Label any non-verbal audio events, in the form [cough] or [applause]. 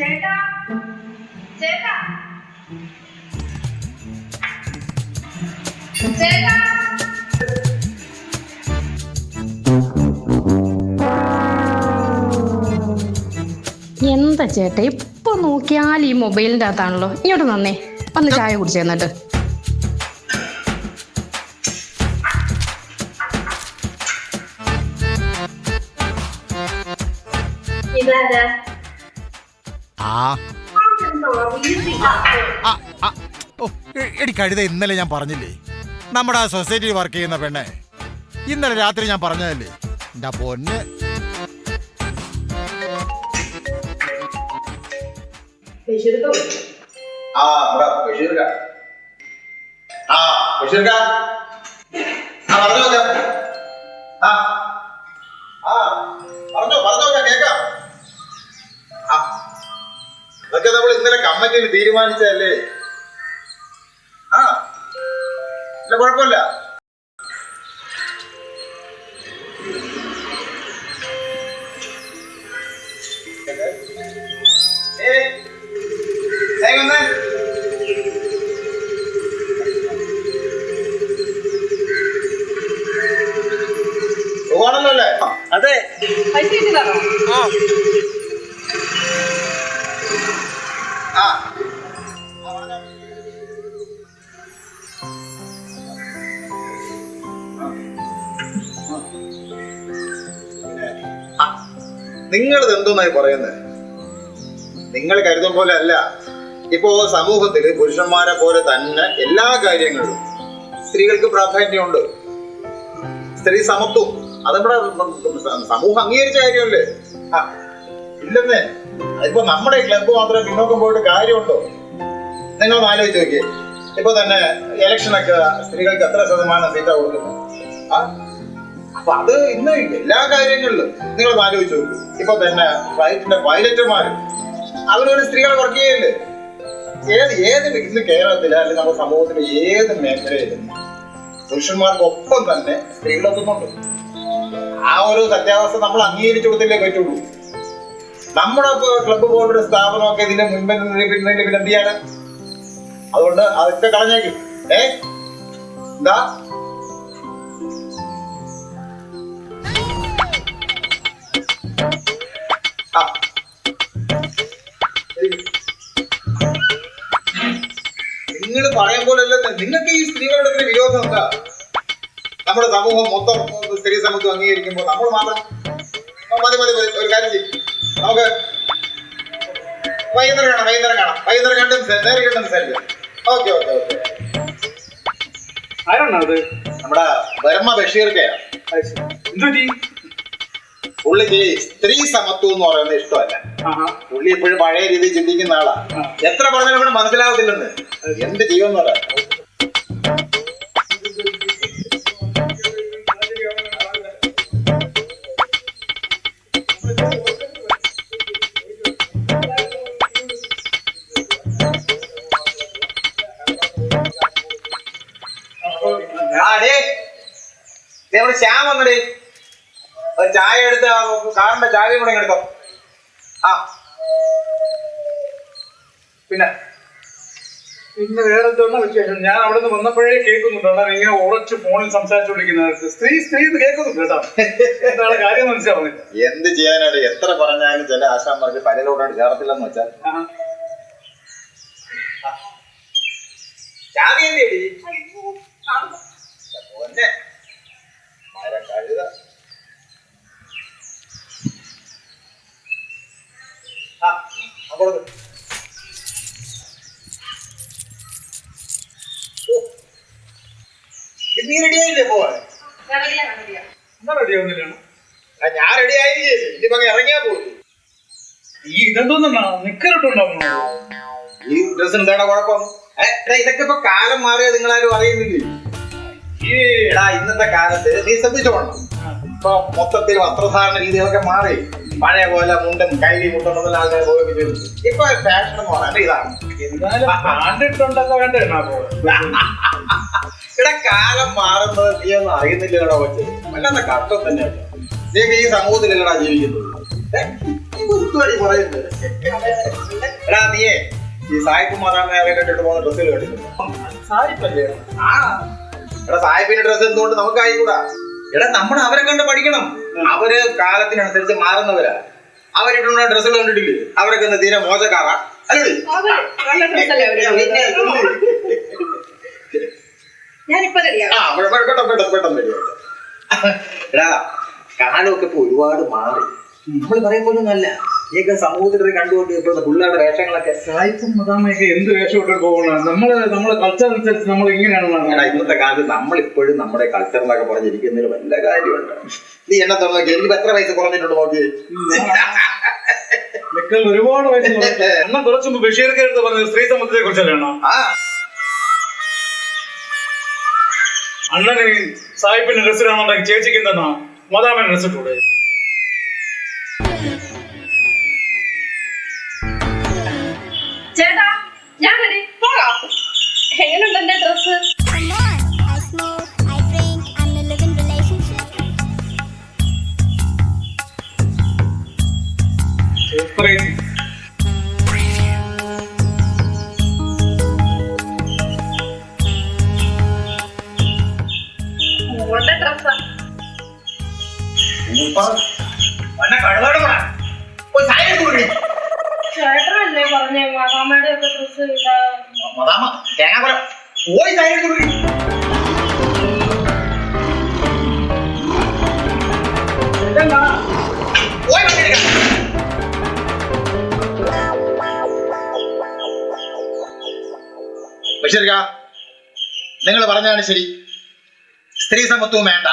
ചേട്ടാ ചേട്ടാ. ചേട്ടാ. എന്താ ചേട്ടാ ഇപ്പൊ നോക്കിയാൽ ഈ മൊബൈലിന്റെ അകത്താണല്ലോ. ഇങ്ങോട്ട് നന്നേ വന്ന് ചായ കുടിച്ചു എന്നിട്ട്. ഇതാരാ? ആ. ഓ, എടി കഴുത ഇന്നലെ ഞാൻ പറഞ്ഞില്ലേ? നമ്മുടെ ആ സൊസൈറ്റിയിൽ വർക്ക് ചെയ്യുന്ന പെണ്ണെ ഇന്നലെ രാത്രി ഞാൻ പറഞ്ഞതല്ലേ? എന്റെ പൊന്ന്. ആ ഇവിടെ ബഷീർക്ക. ആ ബഷീർക്ക. ആ പറഞ്ഞോ നോക്കാം കമ്മിറ്റിയിൽ തീരുമാനിച്ചല്ലേ ആ ഇല്ല കുഴപ്പമില്ല. അതെ. പൈസ കിട്ടിയതാണോ? ആ. നിങ്ങളിത് എന്തോന്നായി പറയുന്നത് നിങ്ങൾ കരുതും പോലെ അല്ല ഇപ്പോ സമൂഹത്തിൽ പുരുഷന്മാരെ പോലെ തന്നെ എല്ലാ കാര്യങ്ങളിലും സ്ത്രീകൾക്ക് പ്രാധാന്യമുണ്ട്. സ്ത്രീ സമത്വം. അതിവിടെ സമൂഹം അംഗീകരിച്ച കാര്യമല്ലേ? ആ, ഇല്ലെന്നേ. അതിപ്പോ നമ്മുടെ ക്ലബ്ബ് മാത്രം പിന്നോക്കം പോയിട്ട് കാര്യമുണ്ടോ? നിങ്ങൾ ആലോചിച്ച് നോക്കിയേ. ഇപ്പൊ തന്നെ ഇലക്ഷനൊക്കെ സ്ത്രീകൾക്ക് എത്ര ശതമാനം സീറ്റാ കൊടുക്കുന്നു ആ അപ്പൊ അത് ഇന്ന് എല്ലാ കാര്യങ്ങളിലും നിങ്ങൾ ആലോചിച്ചു നോക്കൂ. ഇപ്പൊ തന്നെ ഫ്ലൈറ്റിന്റെ പൈലറ്റുമാര് അവരൊരു സ്ത്രീകളെ വർക്ക് ചെയ്യല്ലേ? ഏത് ഏത് ഇന്ന് കേരളത്തിൽ അല്ലെങ്കിൽ നമ്മുടെ സമൂഹത്തിലെ ഏത് മേഖലയിലും പുരുഷന്മാർക്കൊപ്പം തന്നെ സ്ത്രീകളെത്തുന്നുണ്ട്. ആ ഒരു സത്യാവസ്ഥ നമ്മൾ അംഗീകരിച്ചു കൊടുത്തില്ലേ പറ്റുള്ളൂ. നമ്മുടെ ക്ലബ്ബ് പോലൊരു സ്ഥാപനമൊക്കെ ഇതിന്റെ മുൻപിൽ നിന്ന് പിന്നെ എന്ത് ചെയ്യാനാ? അതുകൊണ്ട് അതൊക്കെ കളഞ്ഞേക്കും. ഏ? എന്താ? നിങ്ങൾ പറയാൻ പോലെ അല്ല നിങ്ങൾക്ക് ഈ സ്ത്രീകളുടെ വിരോധം എന്താ? നമ്മുടെ സമൂഹം മൊത്തം സ്ത്രീ സമൂഹം അംഗീകരിക്കുമ്പോൾ നമ്മൾ മാത്രം മതി മതി മതി ഒരു കാര്യം ചെയ്യും. നമുക്ക് വൈകുന്നേരം കാണാം വൈകുന്നേരം കാണാം. വൈകുന്നേരം കണ്ട് നേരെ കണ്ട് സംസാരിക്കാം ഓക്കെ ഓക്കെ ഓക്കെ. ആരാണ് അത്? നമ്മുടെ ബർമ്മ ബഷീർക്കയാണ് എന്തുപറ്റി പുള്ളിക്ക് ഈ സ്ത്രീ സമത്വം എന്ന് പറയുന്നത് ഇഷ്ടമല്ല. പുള്ളി എപ്പോഴും പഴയ രീതിയിൽ ചിന്തിക്കുന്ന ആളാ. എത്ര പറഞ്ഞാലും ഇവിടെ മനസ്സിലാവത്തില്ലെന്ന്. എന്ത് ജീവൻ ഇവിടെ ശ്യാം വന്നടേ. ചായ എടുത്ത് കാറിന്റെ ചാവിയും കൂടെ എടുത്തോ. ആ. പിന്നെ പിന്നെ വേറെ എന്തോന്നാ വിശേഷം ഞാൻ അവിടെ നിന്ന് വന്നപ്പോഴേ കേൾക്കുന്നുണ്ട്. അതാണ് ഇങ്ങനെ ഉറച്ച് ഫോണിൽ സംസാരിച്ചുകൊണ്ടിരിക്കുന്നത് സ്ത്രീ സ്ത്രീ എന്ന് കേൾക്കുന്നുണ്ട് കേട്ടോ. എന്താണ് കാര്യം മനസ്സിലാവുന്നില്ല. എന്ത് ചെയ്യാനാണ്? എത്ര പറഞ്ഞാലും ചില ആശാന്മാർക്ക് തലയിലോട്ടാണ് ചേർത്തില്ലെന്ന് വെച്ചാൽ. ആ, അങ്ങോട്ട് നീ റെഡി ആയില്ലേ? പോവാൻ. എന്നാ റെഡി ആവുന്നില്ലാണ് ഞാൻ റെഡി ആയില്ലേ? ഇനി പങ്ങ ഇറങ്ങിയാ പോയി ഈ ഇതെന്തോന്നാ നിക്കറിട്ടുണ്ടാവുന്നു ഈ എന്താണ് കുഴപ്പം? ഇതൊക്കെ ഇപ്പൊ കാലം മാറിയത് നിങ്ങളാരും അറിയുന്നില്ലേ? ഏടാ ഇന്നത്തെ കാലത്ത് നീ ശ്രദ്ധിച്ചോണം ഇപ്പൊ മൊത്തത്തിൽ വസ്ത്രധാരണ രീതികളൊക്കെ മാറി. പഴയ പോലെ മുണ്ടും കൈലി മുട്ടുണ്ടെന്നുള്ള ആൾക്കാർ ഉപയോഗിച്ചിരുന്നു ഇപ്പൊ ഫാഷൻ എന്ന് പറയുന്നത് ഇതാണ്. എന്നാലും കണ്ടിട്ടുണ്ടല്ലോ [laughs] ഇവിടെ കാലം മാറുന്നത് നീ ഒന്നും അറിയുന്നില്ല കേടാ കൊച്ചു. വല്ലാത്ത കഷ്ടം തന്നെ. നീക്ക് ഈ സമൂഹത്തിൽ കേടാ ജീവിക്കുന്നത് പറയുന്നത്. എടാ നീയേ ഈ സായിപ്പ് മേലെ കണ്ടിട്ട് പോകുന്ന ഡ്രസ്സിൽ കണ്ടിട്ടുണ്ട് എടാ സായിപ്പിന്റെ ഡ്രസ്സ് എന്തുകൊണ്ട് നമുക്ക് ആയിക്കൂടാ എടാ നമ്മൾ അവരെ കണ്ട് പഠിക്കണം. അവർ കാലത്തിനനുസരിച്ച് മാറുന്നവരാ. അവരിട്ടുള്ള ഡ്രസ്സുകൾ കണ്ടിട്ടില്ലേ? അവരൊക്കെ തീരെ മോശക്കാറാ അല്ലേ അതെ നല്ല ഡ്രസ്സല്ലേ അവർ പിന്നെ ഞാനിപ്പോ ആ പെട്ടെന്ന് പെട്ടെന്ന് പെട്ടെന്ന് എടാ കാലമൊക്കെ ഇപ്പൊ ഒരുപാട് മാറി. നമ്മൾ പറയും പോലും നല്ല നീയൊക്കെ സമൂഹത്തിൽ കണ്ടുകൊണ്ട് ഇപ്പൊ പിള്ളേരുടെ വേഷങ്ങളൊക്കെ സായിപ്പും മതാമയൊക്കെ എന്ത് വേഷം ഇട്ട് പോകണം നമ്മൾ നമ്മളെ കൾച്ചർ അനുസരിച്ച് നമ്മൾ ഇങ്ങനെയാണ് ഇന്നത്തെ കാലത്ത് നമ്മളിപ്പോഴും നമ്മുടെ കൾച്ചർ എന്നൊക്കെ പറഞ്ഞിരിക്കുന്നതിൽ വല്ല കാര്യമുണ്ട്. നീ എന്നെ തോന്നുന്നു നോക്കി എനിക്ക് എത്ര വയസ്സ് കുറഞ്ഞിട്ടുണ്ട് നോക്കി ഒരുപാട് വയസ്സ്. അണ്ണൻ കുറച്ച് ബഷീർക്ക് എടുത്ത് പറഞ്ഞത് സ്ത്രീ സമത്വത്തെ കുറിച്ചല്ലേ അണ്ണന് സാഹിബിന്റെ ഡ്രസ് ഇടാന്നുണ്ടെങ്കിൽ ചേച്ചിക്ക് എന്താ മദാമൻ ഡ്രസ് ഇട്ടൂടെ ചേട്ടാ ഞാൻ പോകാം എങ്ങനെയുണ്ട് എന്റെ dress Come on, I smoke, I drink, I'm in a living relationship. Crazy. മാതാമ്മയുടെ ഒക്കെ ഡ്രസ് മദാമ, തേങ്ങാപ്പഴം. പോയി. ബഷീർക്ക നിങ്ങൾ പറഞ്ഞതാണ് ശരി. സ്ത്രീ സമത്വം വേണ്ട.